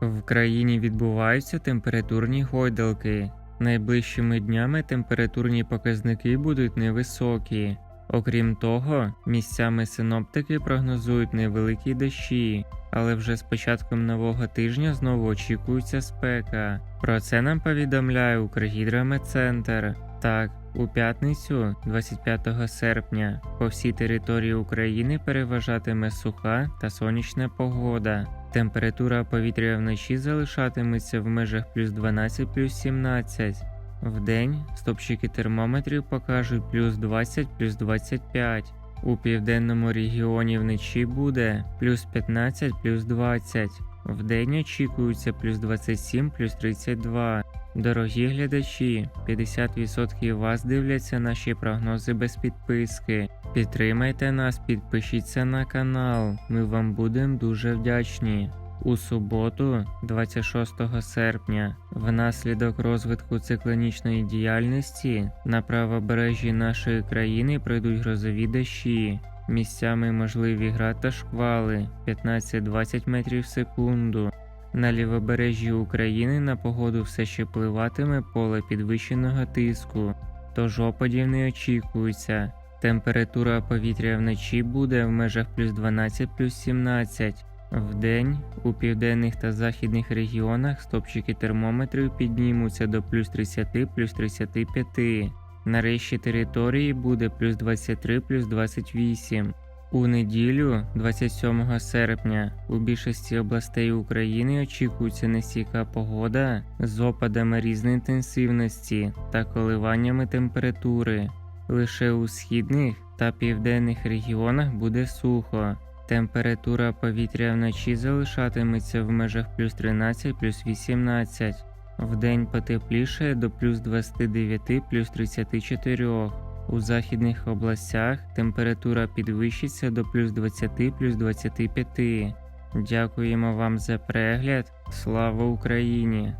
В країні відбуваються температурні гойдалки. Найближчими днями температурні показники будуть невисокі. Окрім того, місцями синоптики прогнозують невеликі дощі, але вже з початком нового тижня знову очікується спека. Про це нам повідомляє Укргідрометцентр. Так, у п'ятницю, 25 серпня, по всій території України переважатиме суха та сонячна погода. Температура повітря вночі залишатиметься в межах плюс 12 плюс 17. Вдень стопчики термометрів покажуть плюс 20 плюс 25. У південному регіоні вночі буде плюс 15 плюс 20. Вдень очікується плюс 27 плюс 32. Дорогі глядачі, 50% вас дивляться наші прогнози без підписки. Підтримайте нас, підпишіться на канал. Ми вам будемо дуже вдячні. У суботу, 26 серпня, внаслідок розвитку циклонічної діяльності на правобережжі нашої країни пройдуть грозові дощі. Місцями можливі град та шквали 15-20 метрів в секунду. На лівобережжі України на погоду все ще впливатиме поле підвищеного тиску, тож опадів не очікується. Температура повітря вночі буде в межах плюс 12 плюс 17. Вдень у південних та західних регіонах стопчики термометрів піднімуться до плюс 30 плюс 35. На решті території буде плюс 23 плюс 28. У неділю, 27 серпня, у більшості областей України очікується нестійка погода з опадами різної інтенсивності та коливаннями температури. Лише у східних та південних регіонах буде сухо. Температура повітря вночі залишатиметься в межах плюс 13 плюс 18. Вдень потепліше до плюс 29 плюс 34. У західних областях температура підвищиться до плюс 20 плюс 25. Дякуємо вам за перегляд. Слава Україні!